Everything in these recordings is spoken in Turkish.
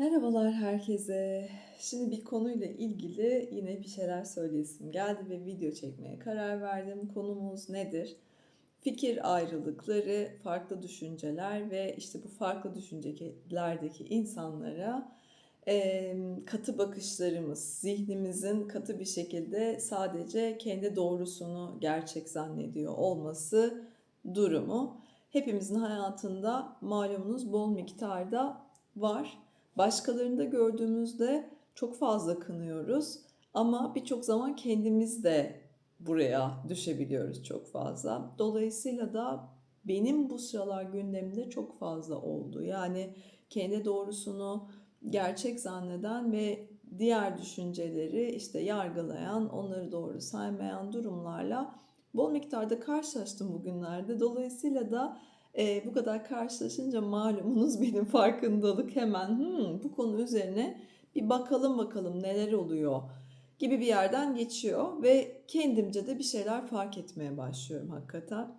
Merhabalar herkese. Şimdi bir konuyla ilgili yine bir şeyler söyleyesim geldi ve video çekmeye karar verdim. Konumuz nedir? Fikir ayrılıkları, farklı düşünceler ve işte bu farklı düşüncelerdeki insanlara e, katı bakışlarımız, zihnimizin katı bir şekilde sadece kendi doğrusunu gerçek zannediyor olması durumu. Hepimizin hayatında malumunuz bol miktarda var. Başkalarında gördüğümüzde çok fazla kınıyoruz ama birçok zaman kendimiz de buraya düşebiliyoruz çok fazla. Dolayısıyla da benim bu sıralar gündemimde çok fazla oldu. Yani kendi doğrusunu gerçek zanneden ve diğer düşünceleri işte yargılayan, onları doğru saymayan durumlarla bol miktarda karşılaştım bugünlerde. Dolayısıyla da e, bu kadar karşılaşınca malumunuz benim farkındalık hemen hmm, bu konu üzerine bir bakalım bakalım neler oluyor gibi bir yerden geçiyor ve kendimce de bir şeyler fark etmeye başlıyorum hakikaten.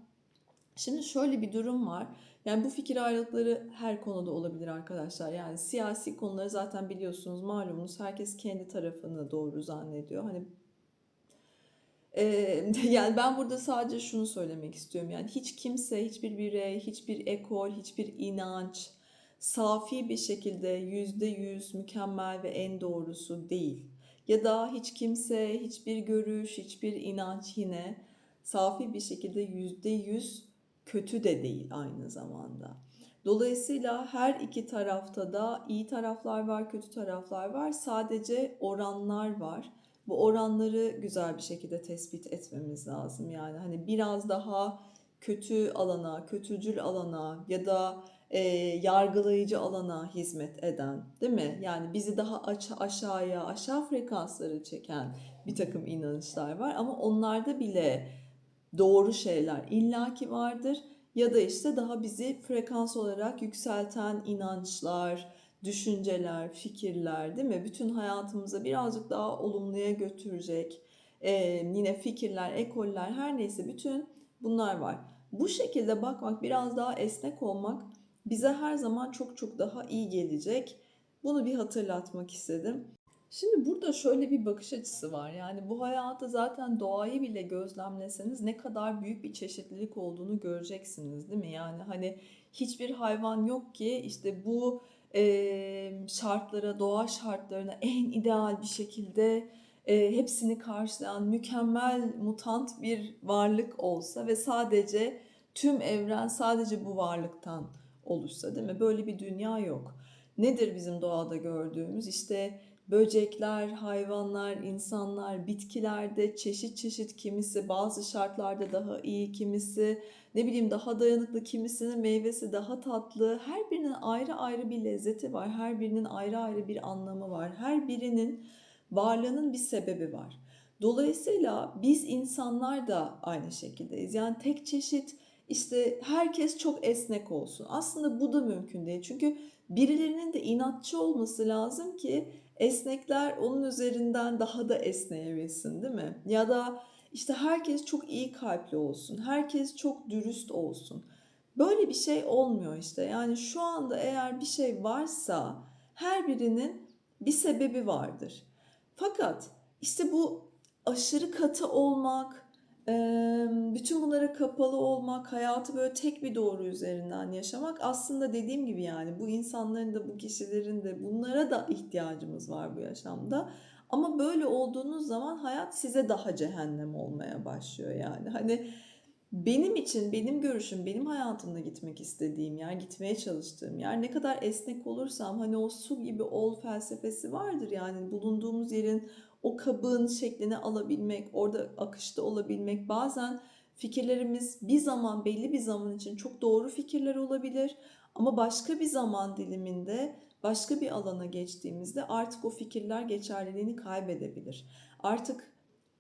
Şimdi şöyle bir durum var. Yani bu fikir ayrılıkları her konuda olabilir arkadaşlar. Yani siyasi konuları zaten biliyorsunuz malumunuz herkes kendi tarafını doğru zannediyor. Hani Eee, yani ben burada sadece şunu söylemek istiyorum. Yani hiç kimse, hiçbir birey, hiçbir ekol, hiçbir inanç safi bir şekilde yüzde yüz mükemmel ve en doğrusu değil. Ya da hiç kimse, hiçbir görüş, hiçbir inanç yine safi bir şekilde yüzde yüz kötü de değil aynı zamanda. Dolayısıyla her iki tarafta da iyi taraflar var, kötü taraflar var. Sadece oranlar var bu oranları güzel bir şekilde tespit etmemiz lazım. Yani hani biraz daha kötü alana, kötücül alana ya da e, yargılayıcı alana hizmet eden, değil mi? Yani bizi daha aç aşağıya, aşağı frekansları çeken bir takım inanışlar var ama onlarda bile doğru şeyler illaki vardır ya da işte daha bizi frekans olarak yükselten inançlar, düşünceler, fikirler değil mi? Bütün hayatımıza birazcık daha olumluya götürecek e, yine fikirler, ekoller her neyse bütün bunlar var. Bu şekilde bakmak, biraz daha esnek olmak bize her zaman çok çok daha iyi gelecek. Bunu bir hatırlatmak istedim. Şimdi burada şöyle bir bakış açısı var. Yani bu hayatta zaten doğayı bile gözlemleseniz ne kadar büyük bir çeşitlilik olduğunu göreceksiniz, değil mi? Yani hani hiçbir hayvan yok ki işte bu e, şartlara, doğa şartlarına en ideal bir şekilde e, hepsini karşılayan mükemmel mutant bir varlık olsa ve sadece tüm evren sadece bu varlıktan oluşsa değil mi? Böyle bir dünya yok. Nedir bizim doğada gördüğümüz? İşte böcekler, hayvanlar, insanlar, bitkilerde çeşit çeşit kimisi bazı şartlarda daha iyi, kimisi ne bileyim daha dayanıklı, kimisinin meyvesi daha tatlı. Her birinin ayrı ayrı bir lezzeti var. Her birinin ayrı ayrı bir anlamı var. Her birinin varlığının bir sebebi var. Dolayısıyla biz insanlar da aynı şekildeyiz. Yani tek çeşit işte herkes çok esnek olsun. Aslında bu da mümkün değil. Çünkü birilerinin de inatçı olması lazım ki esnekler onun üzerinden daha da esneyebilsin değil mi? Ya da işte herkes çok iyi kalpli olsun, herkes çok dürüst olsun. Böyle bir şey olmuyor işte. Yani şu anda eğer bir şey varsa her birinin bir sebebi vardır. Fakat işte bu aşırı katı olmak, bütün bunlara kapalı olmak, hayatı böyle tek bir doğru üzerinden yaşamak aslında dediğim gibi yani bu insanların da bu kişilerin de bunlara da ihtiyacımız var bu yaşamda. Ama böyle olduğunuz zaman hayat size daha cehennem olmaya başlıyor yani. Hani benim için, benim görüşüm, benim hayatımda gitmek istediğim yer, gitmeye çalıştığım yer ne kadar esnek olursam hani o su gibi ol felsefesi vardır yani bulunduğumuz yerin o kabın şeklini alabilmek, orada akışta olabilmek. Bazen fikirlerimiz bir zaman belli bir zaman için çok doğru fikirler olabilir ama başka bir zaman diliminde başka bir alana geçtiğimizde artık o fikirler geçerliliğini kaybedebilir. Artık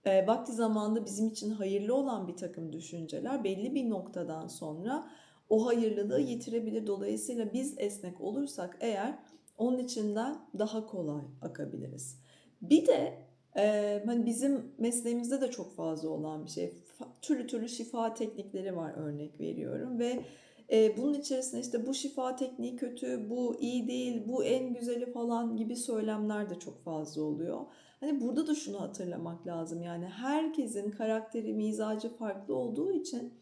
e, vakti zamanında bizim için hayırlı olan bir takım düşünceler belli bir noktadan sonra o hayırlılığı yitirebilir. Dolayısıyla biz esnek olursak eğer onun içinden daha kolay akabiliriz. Bir de e, hani bizim mesleğimizde de çok fazla olan bir şey. Türlü türlü şifa teknikleri var örnek veriyorum ve E, bunun içerisinde işte bu şifa tekniği kötü, bu iyi değil, bu en güzeli falan gibi söylemler de çok fazla oluyor. Hani burada da şunu hatırlamak lazım. Yani herkesin karakteri, mizacı farklı olduğu için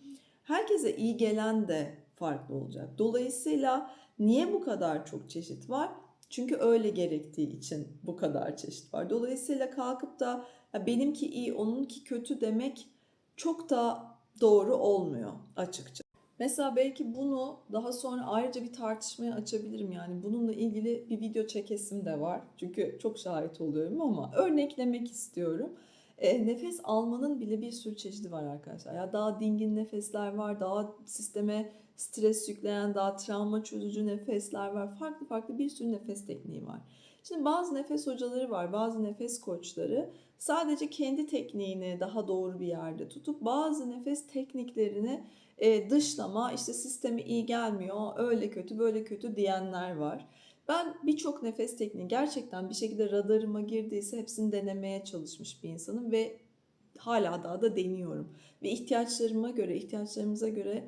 herkese iyi gelen de farklı olacak. Dolayısıyla niye bu kadar çok çeşit var? Çünkü öyle gerektiği için bu kadar çeşit var. Dolayısıyla kalkıp da benimki iyi, onunki kötü demek çok da doğru olmuyor açıkça. Mesela belki bunu daha sonra ayrıca bir tartışmaya açabilirim yani bununla ilgili bir video çekesim de var. Çünkü çok şahit oluyorum ama örneklemek istiyorum. E, nefes almanın bile bir sürü çeşidi var arkadaşlar. Ya daha dingin nefesler var, daha sisteme stres yükleyen, daha travma çözücü nefesler var. Farklı farklı bir sürü nefes tekniği var. Şimdi bazı nefes hocaları var, bazı nefes koçları sadece kendi tekniğini daha doğru bir yerde tutup bazı nefes tekniklerini e, dışlama, işte sistemi iyi gelmiyor, öyle kötü, böyle kötü diyenler var. Ben birçok nefes tekniği gerçekten bir şekilde radarıma girdiyse hepsini denemeye çalışmış bir insanım ve hala daha da deniyorum. Ve ihtiyaçlarıma göre, ihtiyaçlarımıza göre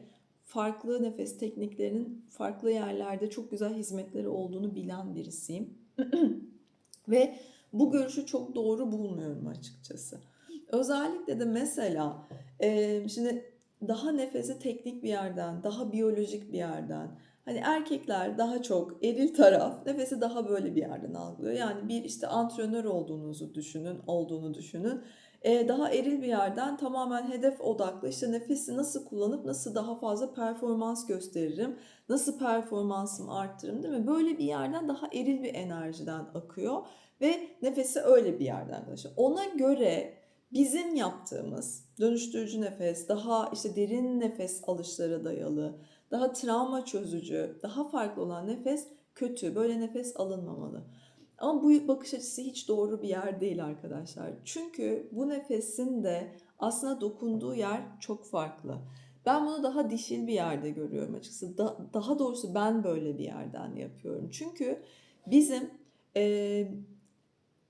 farklı nefes tekniklerinin farklı yerlerde çok güzel hizmetleri olduğunu bilen birisiyim. ve bu görüşü çok doğru bulmuyorum açıkçası. Özellikle de mesela e, şimdi daha nefesi teknik bir yerden, daha biyolojik bir yerden. Hani erkekler daha çok eril taraf, nefesi daha böyle bir yerden algılıyor. Yani bir işte antrenör olduğunuzu düşünün, olduğunu düşünün. Ee, daha eril bir yerden tamamen hedef odaklı işte nefesi nasıl kullanıp nasıl daha fazla performans gösteririm, nasıl performansımı arttırırım değil mi? Böyle bir yerden daha eril bir enerjiden akıyor ve nefesi öyle bir yerden arkadaşlar. Ona göre bizim yaptığımız dönüştürücü nefes, daha işte derin nefes alışlara dayalı, daha travma çözücü, daha farklı olan nefes kötü. Böyle nefes alınmamalı. Ama bu bakış açısı hiç doğru bir yer değil arkadaşlar. Çünkü bu nefesin de aslında dokunduğu yer çok farklı. Ben bunu daha dişil bir yerde görüyorum açıkçası. Da, daha doğrusu ben böyle bir yerden yapıyorum. Çünkü bizim e,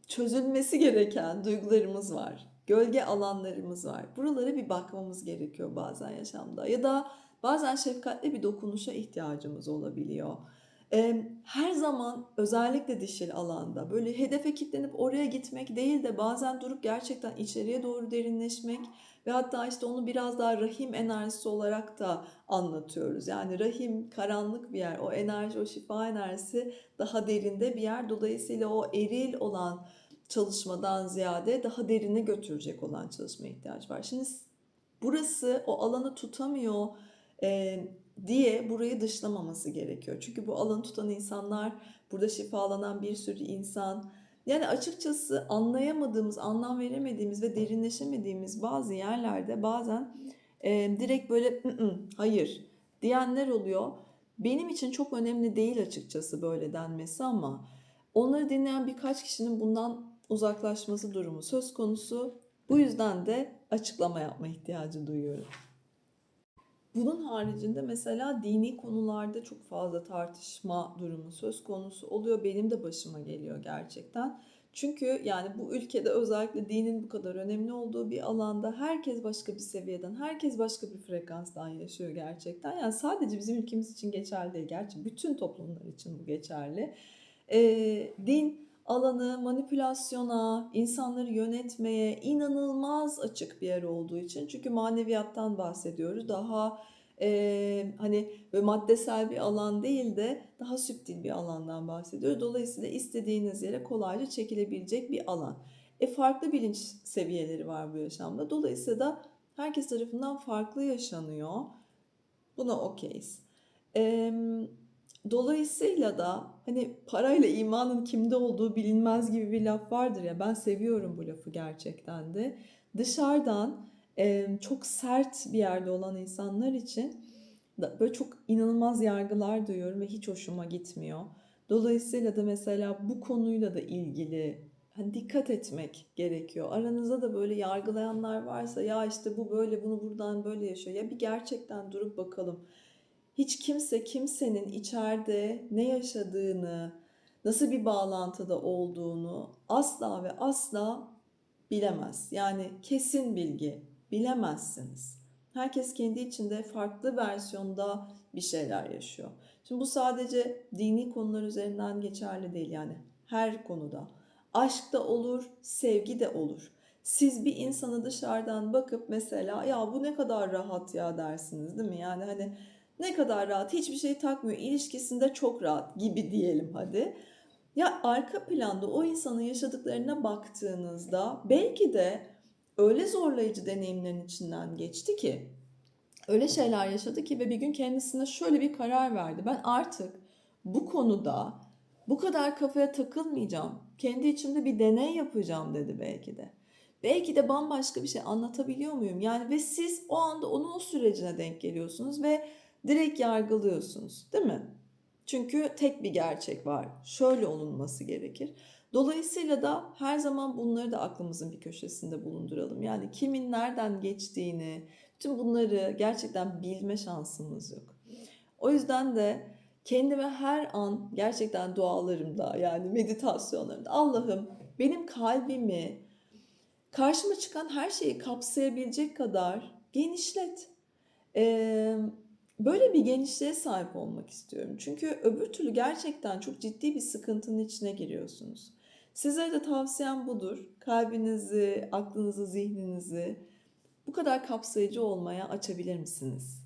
çözülmesi gereken duygularımız var gölge alanlarımız var. Buralara bir bakmamız gerekiyor bazen yaşamda. Ya da bazen şefkatli bir dokunuşa ihtiyacımız olabiliyor. Her zaman özellikle dişil alanda böyle hedefe kilitlenip oraya gitmek değil de bazen durup gerçekten içeriye doğru derinleşmek ve hatta işte onu biraz daha rahim enerjisi olarak da anlatıyoruz. Yani rahim karanlık bir yer, o enerji, o şifa enerjisi daha derinde bir yer. Dolayısıyla o eril olan çalışmadan ziyade daha derine götürecek olan çalışma ihtiyaç var. Şimdi burası o alanı tutamıyor e, diye burayı dışlamaması gerekiyor. Çünkü bu alanı tutan insanlar, burada şifalanan bir sürü insan. Yani açıkçası anlayamadığımız, anlam veremediğimiz ve derinleşemediğimiz bazı yerlerde bazen e, direkt böyle hayır diyenler oluyor. Benim için çok önemli değil açıkçası böyle denmesi ama onları dinleyen birkaç kişinin bundan uzaklaşması durumu söz konusu. Bu yüzden de açıklama yapma ihtiyacı duyuyorum. Bunun haricinde mesela dini konularda çok fazla tartışma durumu söz konusu oluyor. Benim de başıma geliyor gerçekten. Çünkü yani bu ülkede özellikle dinin bu kadar önemli olduğu bir alanda herkes başka bir seviyeden, herkes başka bir frekanstan yaşıyor gerçekten. Yani sadece bizim ülkemiz için geçerli değil. Gerçi bütün toplumlar için bu geçerli. Ee, din alanı manipülasyona, insanları yönetmeye inanılmaz açık bir yer olduğu için. Çünkü maneviyattan bahsediyoruz. Daha e, hani böyle maddesel bir alan değil de daha süptil bir alandan bahsediyoruz. Dolayısıyla istediğiniz yere kolayca çekilebilecek bir alan. E farklı bilinç seviyeleri var bu yaşamda. Dolayısıyla da herkes tarafından farklı yaşanıyor. Buna okeyiz. Eee Dolayısıyla da hani parayla imanın kimde olduğu bilinmez gibi bir laf vardır ya ben seviyorum bu lafı gerçekten de. Dışarıdan e, çok sert bir yerde olan insanlar için böyle çok inanılmaz yargılar duyuyorum ve hiç hoşuma gitmiyor. Dolayısıyla da mesela bu konuyla da ilgili hani dikkat etmek gerekiyor. Aranızda da böyle yargılayanlar varsa ya işte bu böyle bunu buradan böyle yaşıyor. Ya bir gerçekten durup bakalım hiç kimse kimsenin içeride ne yaşadığını, nasıl bir bağlantıda olduğunu asla ve asla bilemez. Yani kesin bilgi bilemezsiniz. Herkes kendi içinde farklı versiyonda bir şeyler yaşıyor. Şimdi bu sadece dini konular üzerinden geçerli değil yani her konuda. Aşk da olur, sevgi de olur. Siz bir insanı dışarıdan bakıp mesela ya bu ne kadar rahat ya dersiniz değil mi? Yani hani ne kadar rahat, hiçbir şey takmıyor, ilişkisinde çok rahat gibi diyelim hadi. Ya arka planda o insanın yaşadıklarına baktığınızda belki de öyle zorlayıcı deneyimlerin içinden geçti ki öyle şeyler yaşadı ki ve bir gün kendisine şöyle bir karar verdi. Ben artık bu konuda bu kadar kafaya takılmayacağım. Kendi içimde bir deney yapacağım dedi belki de. Belki de bambaşka bir şey anlatabiliyor muyum? Yani ve siz o anda onun o sürecine denk geliyorsunuz ve direkt yargılıyorsunuz, değil mi? Çünkü tek bir gerçek var. Şöyle olunması gerekir. Dolayısıyla da her zaman bunları da aklımızın bir köşesinde bulunduralım. Yani kimin nereden geçtiğini, bütün bunları gerçekten bilme şansımız yok. O yüzden de kendime her an gerçekten dualarımda yani meditasyonlarımda Allah'ım benim kalbimi karşıma çıkan her şeyi kapsayabilecek kadar genişlet. Ee, böyle bir genişliğe sahip olmak istiyorum. Çünkü öbür türlü gerçekten çok ciddi bir sıkıntının içine giriyorsunuz. Size de tavsiyem budur. Kalbinizi, aklınızı, zihninizi bu kadar kapsayıcı olmaya açabilir misiniz?